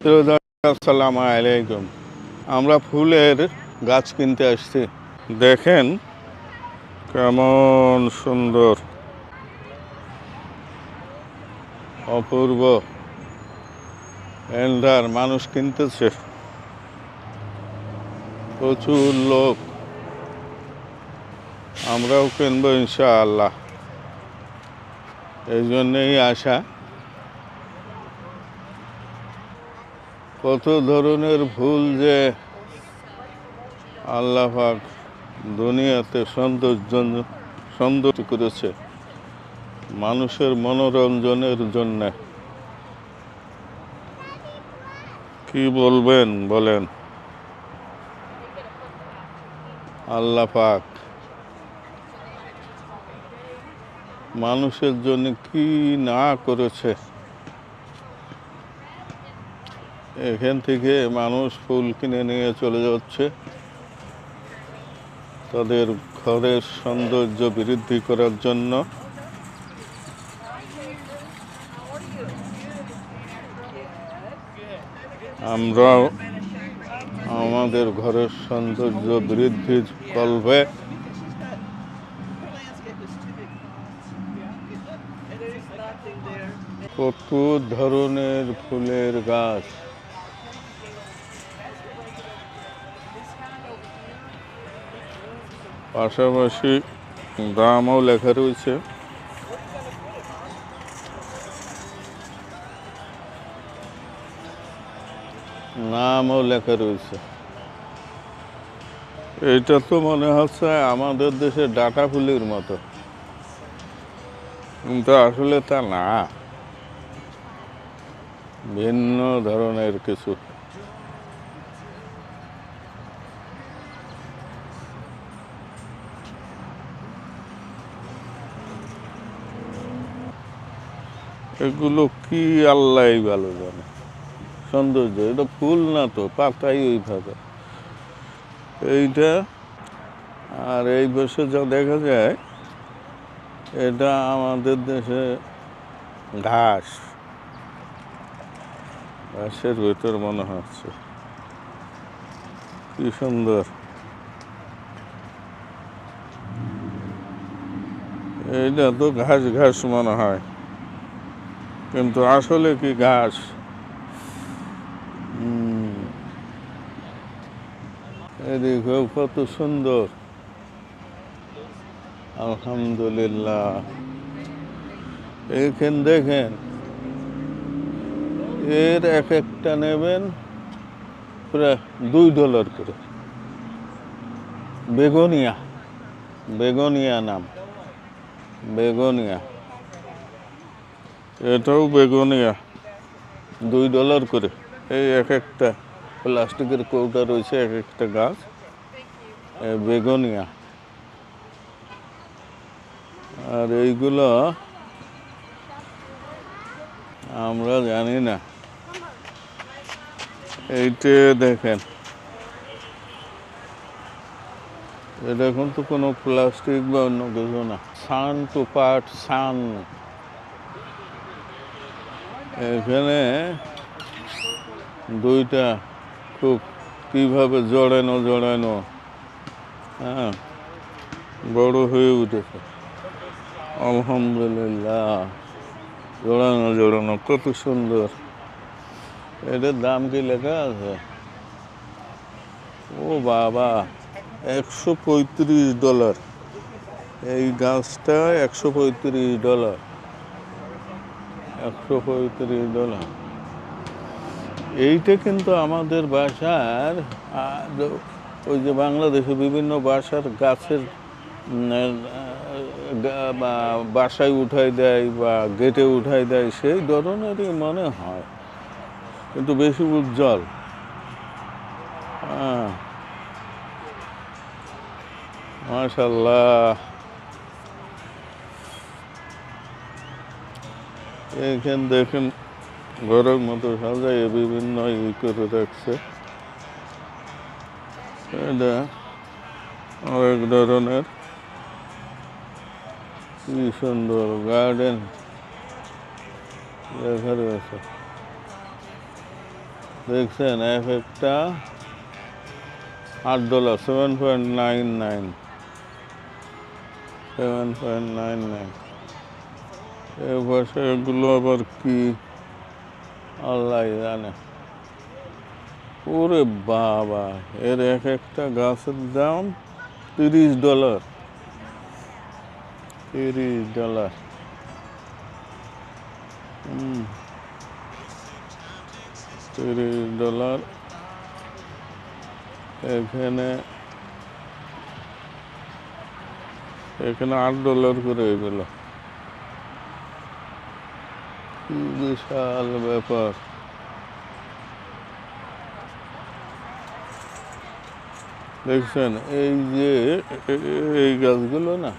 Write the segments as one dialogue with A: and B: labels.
A: আসসালামু আলাইকুম। আমরা ফুলের গাছ কিনতে আসছি। দেখেন কেমন সুন্দর। অপূর্ব। এন্ডার মানুষ কিনতেছে। প্রচুর লোক। আমরাও কিনবো ইনশাআল্লাহ। এই জন্যেই আশা কত ধরনের ভুল যে আল্লাহ পাক দুনিয়াতে সৌন্দর্য সৌন্দর্য করেছে মানুষের মনোরঞ্জনের জন্য। কি বলবেন, বলেন? আল্লাহ পাক মানুষের জন্য কি না করেছে? এখান থেকে মানুষ ফুল কিনে নিয়ে চলে যাচ্ছে। তাদের ঘরের সৌন্দর্য বৃদ্ধি করার জন্য। আমরাও আমাদের ঘরের সৌন্দর্য বৃদ্ধির কল্পে কত ধরনের ফুলের গাছ? পাশাপাশি দামও লেখা রয়েছে। নামও লেখা রয়েছে। এটা তো মনে হচ্ছে আমাদের দেশে ডাটা ফুলের মতো। কিন্তু আসলে তা না। ভিন্ন ধরনের কিছু। এগুলো কি আল্লাহ ভালো জানে। সৌন্দর্য, এটা ফুল না তো, পাতাই ওইভাবে। এইটা, আর এই বছর যা দেখা যায়, এটা আমাদের দেশে ঘাস। ঘাসের ভেতর মনে হচ্ছে। কি সুন্দর। এইটা তো ঘাস ঘাস মনে হয়। কিন্তু আসলে কি ঘাস। এদিকেও কত সুন্দর। আলহামদুলিল্লাহ। এইখান দেখেন, এর এক একটা নেবেন প্রায় দুই ডলার করে। বেগুনিয়া বেগুনিয়া নাম, বেগুনিয়া। এটাও বেগুনিয়া দুই ডলার করে। এই এক একটা প্লাস্টিকের কৌটা রয়েছে, এক একটা গাছ। বেগুনিয়া আর এইগুলো আমরা জানি না। এইটে দেখেন। এটা তো কোনো প্লাস্টিক বা অন্য কিছু না। সান টু পার্ট সান এখানে দুইটা খুব কীভাবে জড়ানো জড়ানো হ্যাঁ বড় হয়ে উঠেছে। আলহামদুলিল্লাহ, জোড়ানো জোড়ানো, কত সুন্দর। এটার দাম কি লেখা আছে? ও বাবা, একশো পঁয়ত্রিশ ডলার। এই গাছটা একশো পঁয়ত্রিশ ডলার। একশো পঁয়ত্রিশ ডলার। এইটা কিন্তু আমাদের বাসার ওই যে বাংলাদেশে বিভিন্ন বাসার গাছের বাসায় উঠাই দেয় বা গেটে উঠাই দেয়, সেই ধরনেরই মনে হয়। কিন্তু বেশি উজ্জ্বল। হ্যাঁ মাশাল্লাহ। এইখান দেখেন, ঘরের মতো সাজাই বিভিন্ন ই করে রাখছে। এটা অনেক ধরনের। কি সুন্দর গার্ডেন লেখা রয়েছে দেখছেন এক একটা আট dollar seven point nine nine seven point nine nine এ এগুলো আবার কি? আল্লাহ জানে। ওরে বাবা, এর এক একটা গাছের দাম তিরিশ ডলার। তিরিশ ডলার। তিরিশ ডলার। এখানে এখানে আট ডলার করে এগুলো কি বিশাল ব্যাপার। দেখছেন, এই যে এই গাছগুলো না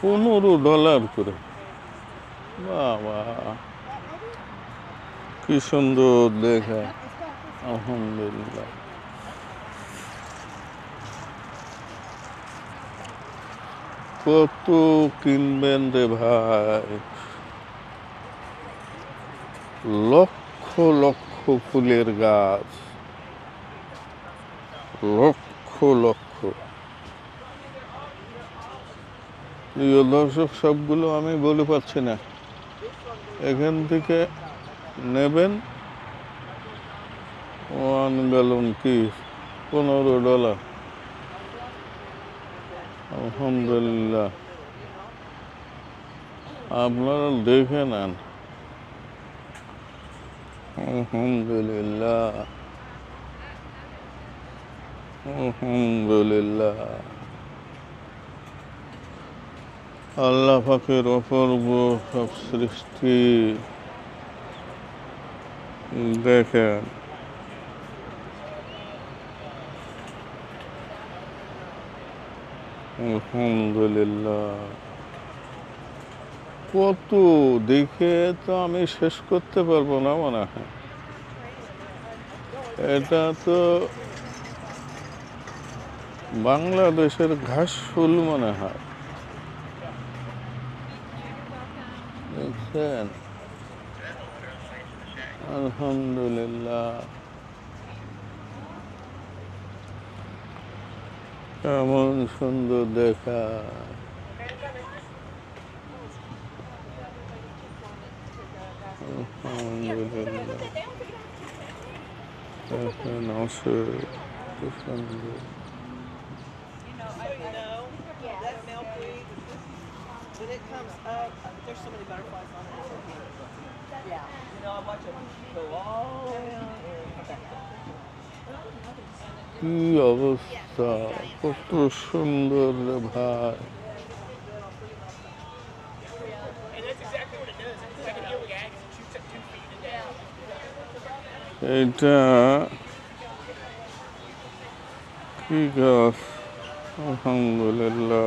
A: পনেরো ডলার করে। বাবা, কি সুন্দর দেখা, আলহামদুলিল্লাহ। কত কিনবেন রে ভাই? লক্ষ লক্ষ ফুলের গাছ। লক্ষ লক্ষ। দর্শক, সবগুলো আমি বলে পাচ্ছি না। এখান থেকে নেবেন ওয়ান গ্যালন কি পনেরো ডলার আলহামদুলিল্লাহ। আপনারা দেখে নেন। আলহামদুলিল্লাহ। আলহামদুলিল্লাহ। আল্লাহ পাকের অপূর্ব সব সৃষ্টি। দেখেন। আলহামদুলিল্লাহ। কত দেখে তো আমি শেষ করতে পারব না মনে হয়। এটা তো বাংলাদেশের ঘাস ফুল মনে হয়। দেখছেন? আলহামদুলিল্লাহ। কেমন সুন্দর দেখা আলহামদুলিল্লাহ দেখেন আছে কি সুন্দর
B: So you know, that
A: কি অবস্থা কত সুন্দর ভাই এটা কি গাছ? আলহামদুলিল্লাহ।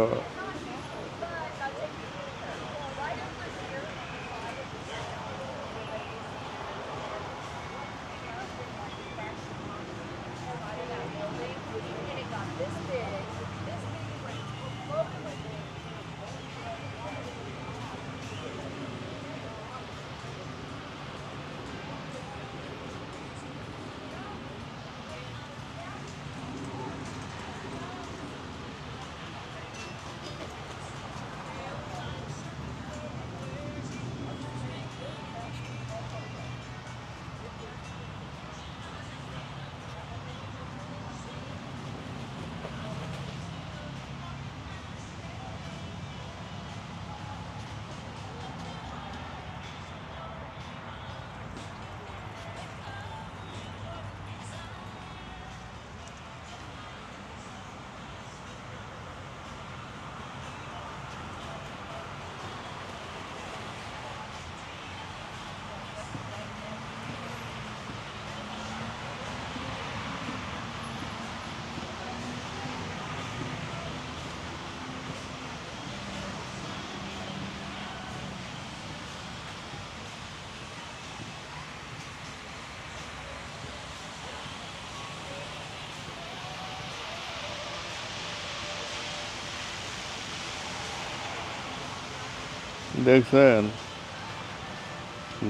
A: দেখছেন,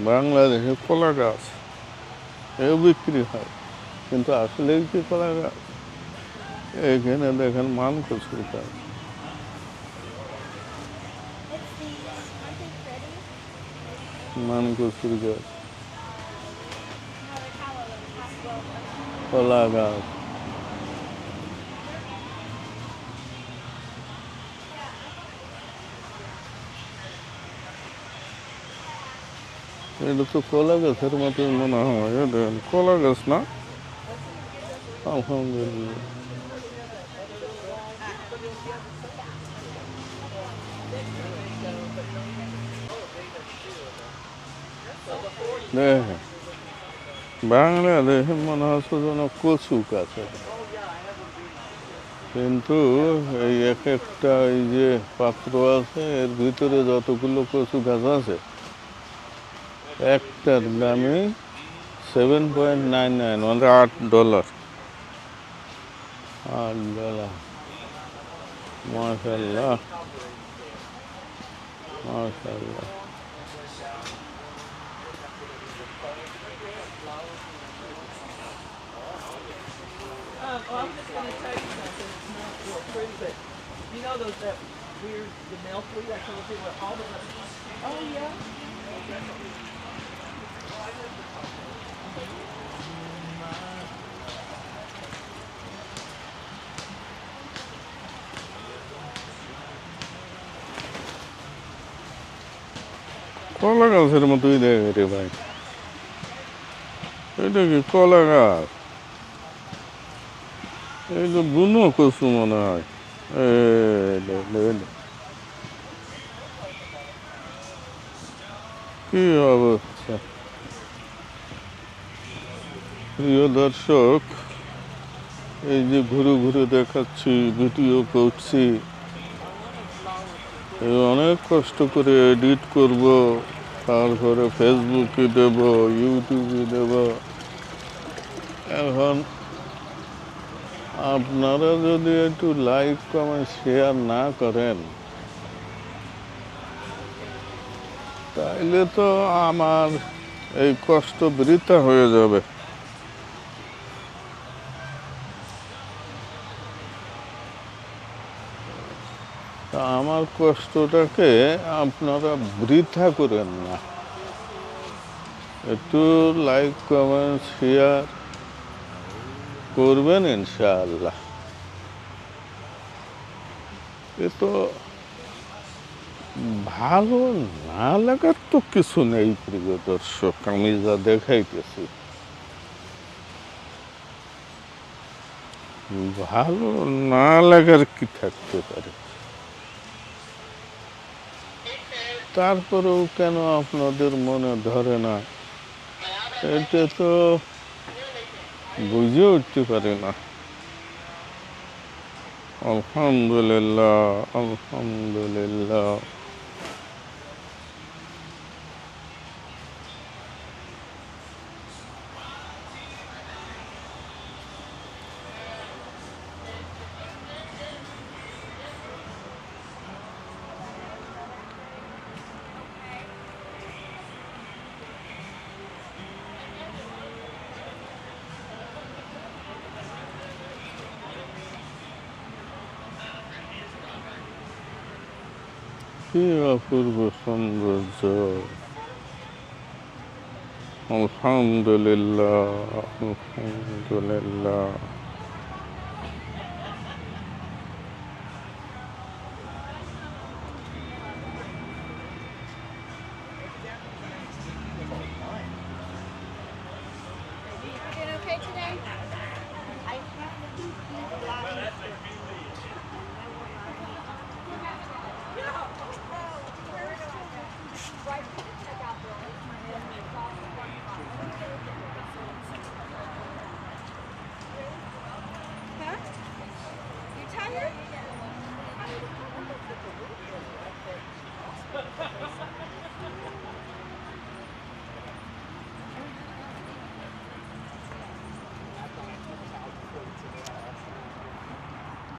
A: বাংলাদেশে কলা গাছ, এও বিক্রি হয়, কিন্তু আসলে কি কলা গাছ এখানে দেখেন মান কচুর গাছ? মান কচুর গাছ. কলা গাছ এটা তো কলা গাছের মতো মনে হয় কলা গাছ না আলহামদুলিল্লাহ দেখেন বাংলাদেশে মনে হচ্ছে যেন কচু আছে। কিন্তু এই এক একটা এই যে পাত্র আছে, এর ভিতরে যতগুলো কচু গাছ আছে একটার দামে সেভেন পয়েন্ট নাইন নাইন মানে আট ডলার আট ডলার মাশাল্লাহ মাশাল্লাহ
B: Um, well, I'm just gonna tell you something. It's not real pretty, but you know those that weird the milkweed I told you where all the Oh yeah.
A: কলা গাছের মতোই দেখে রে ভাই। এটা কি কলা গাছ এই তো বুনো কচু মনে হয়। কি অবস্থা? প্রিয় দর্শক, এই যে ঘুরে ঘুরে দেখাচ্ছি, ভিডিও করছি। অনেক কষ্ট করে এডিট করব তারপরে ফেসবুকে দেব ইউটিউবে দেব। এখন আপনারা যদি একটু লাইক কমেন্ট শেয়ার না করেন, তাইলে তো আমার এই কষ্ট বৃথা হয়ে যাবে। তা আমার কষ্টটাকে আপনারা বৃথা করেন না। একটু লাইক কমেন্ট শেয়ার করবেন ইনশাআল্লাহ। এ তো ভালো না লাগার তো কিছু নেই প্রিয় দর্শক, আমি যা দেখাইতেছি। ভালো না লাগার কি থাকতে পারে? তারপরেও কেন আপনাদের মনে ধরে না? এটা তো বুঝে উঠতে পারি না। আলহামদুলিল্লাহ আলহামদুলিল্লাহ। কি অপূর্ব সৌন্দর্য আলহামদুলিল্লাহ আলহামদুলিল্লাহ